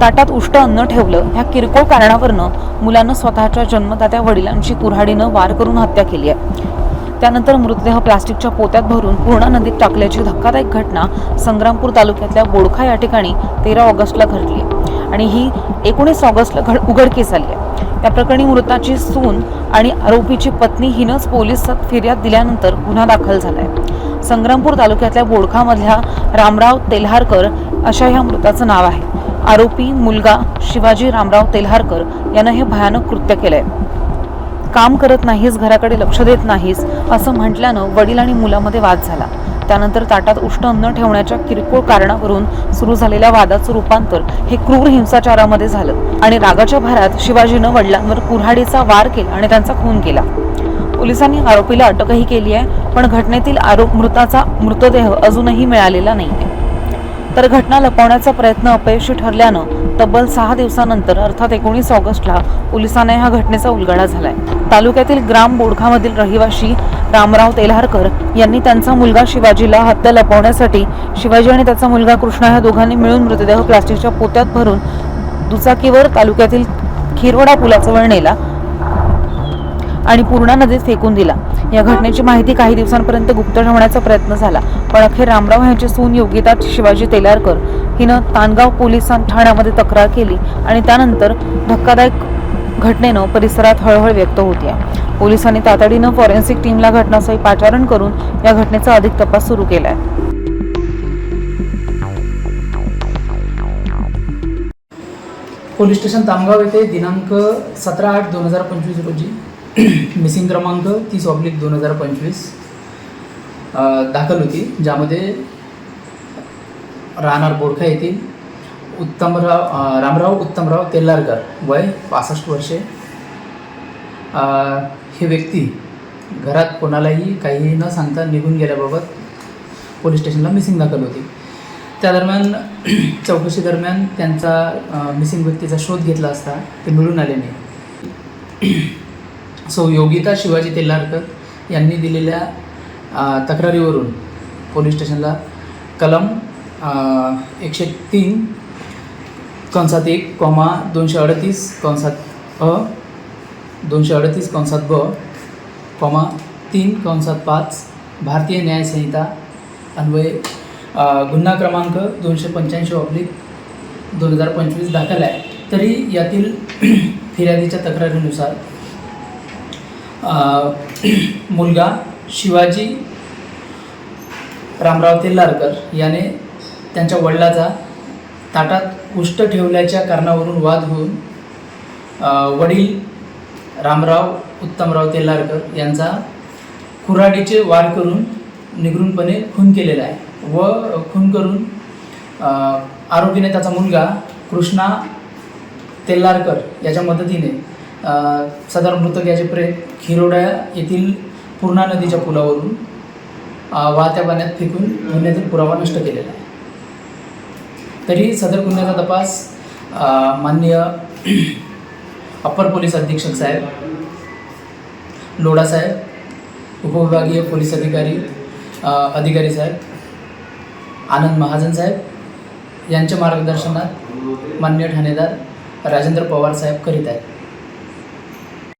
ताटात उष्ट अन्न ठेवलं ह्या किरकोळ कारणावरनं मुलानं स्वतःच्या जन्मदात्या वडिलांची कुऱ्हाडीनं वार करून हत्या केली आहे. त्यानंतर मृतदेह प्लास्टिकच्या पोत्यात भरून पूर्णा नदीत टाकल्याची धक्कादायक घटना संग्रामपूर तालुक्यातल्या बोडखा या ठिकाणी तेरा ऑगस्टला घडली आणि ही एकोणीस ऑगस्टला घड उघडकीस आली आहे. त्या प्रकरणी मृताची सून आणि आरोपीची पत्नी हिनंच पोलिसात फिर्याद दिल्यानंतर गुन्हा दाखल झाला आहे संग्रामपूर तालुक्यातल्या बोडखामधल्या रामराव तेल्हारकर अशा ह्या मृताचं नाव आहे. आरोपी मुलगा शिवाजी रामराव तेल्हारकर यानं हे भयानक कृत्य केलंय. काम करत नाहीस घराकडे लक्ष देत नाहीस असं म्हटल्यानं वडील आणि मुलामध्ये वाद झाला. त्यानंतर ताटात उष्ण अन्न ठेवण्याच्या किरकोळ कारणावरून सुरू झालेल्या वादाचं रूपांतर हे क्रूर हिंसाचारामध्ये झालं आणि रागाच्या भरात शिवाजीनं वडिलांवर कुऱ्हाडीचा वार केला आणि त्यांचा खून केला. पोलिसांनी आरोपीला अटकही केली आहे पण घटनेतील आरोप मृताचा मृतदेह अजूनही मिळालेला नाहीये. तर घटना लपवण्याचा प्रयत्न अपयशी ठरल्यानं तब्बल सहा दिवसानंतर अर्थात एकोणीस ऑगस्टला पोलिसांना ह्या घटनेचा उलगडा झालाय. तालुक्यातील ग्राम बोडखामधील रहिवाशी रामराव तेल्हारकर यांनी त्यांचा मुलगा शिवाजीला हत्या लपवण्यासाठी शिवाजी आणि त्याचा मुलगा कृष्णा ह्या दोघांनी मिळून मृतदेह प्लास्टिकच्या पोत्यात भरून दुचाकीवर तालुक्यातील खिरवडा पुलाजवळ नेला आणि पूर्णा नदीत फेकून दिला. या घटनेची माहिती काही दिवसांपर्यंत गुप्त ठेवण्याचा प्रयत्न झाला. पण अखेर रामराव यांची सून योगिता शिवाजी तेलारकर हिनं तानगाव पोलिसां ठाण्यामध्ये तक्रार केली आणि त्यानंतर धक्कादायक घटनेनं परिसरात हळहळ व्यक्त होती पोलिसांनी तातडीनं फॉरेन्सिक टीमला घटनास्थळी पाचारण करून या घटनेचा अधिक तपास सुरू केलाय. पोलीस स्टेशन तामगाव येथे दिनांक सतरा आठ दोन हजार पंचवीस रोजी मिसिंग क्रमांक तीस ऑब्लिक दोन हजार पंचवीस. दाखल होती ज्यामध्ये राहणार बोडखा येथील उत्तमराव रामराव उत्तमराव तेल्लारकर वय पासष्ट वर्षे. हे व्यक्ती घरात कोणालाही काहीही न सांगता निघून गेल्याबाबत पोलीस स्टेशनला मिसिंग दाखल होती. त्या दरम्यान चौकशी दरम्यान त्यांचा मिसिंग व्यक्तीचा शोध घेतला असता ते मिळून आले नाही. सो योगिता शिवाजी तेल्लारकर यांनी दिलेल्या तक्रारीवरून पोलीस स्टेशनला कलम एकशे तीन कंसात एक कॉमा दोनशे अडतीस कंसात अ दोनशे अडतीस कंसात ब कॉमा तीन कंसात पाच भारतीय न्यायसंहिता अन्वये गुन्हा क्रमांक दोनशे पंच्याऐंशी ऑब्लिक दोन हजार पंचवीस दाखल आहे. तरी यातील फिर्यादीच्या तक्रारीनुसार मुलगा शिवाजी रामराव तेल्लारकर याने त्यांच्या वडिलाचा ताटात उष्ट ठेवल्याच्या कारणावरून वाद होऊन वडील रामराव उत्तमराव तेल्लारकर यांचा कुऱ्हाडीचे वार करून निगृणपणे खून केलेला आहे व खून करून आरोपीने त्याचा मुलगा कृष्णा तेल्लारकर याच्या मदतीने अ, सदर मृतक याचे प्रेत खिरोडा येथील पूर्णा नदीच्या पुलावरून वाहत्या पाण्यात फेकून गुन्ह्यातील पुरावा नष्ट केलेला आहे. तरी सदर गुन्ह्याचा तपास माननीय अप्पर पोलीस अधीक्षक साहेब लोढा साहेब उपविभागीय पोलीस अधिकारी अधिकारी साहेब आनंद महाजन साहेब यांच्या मार्गदर्शनात मान्य ठाणेदार राजेंद्र पवार साहेब करीत आहेत.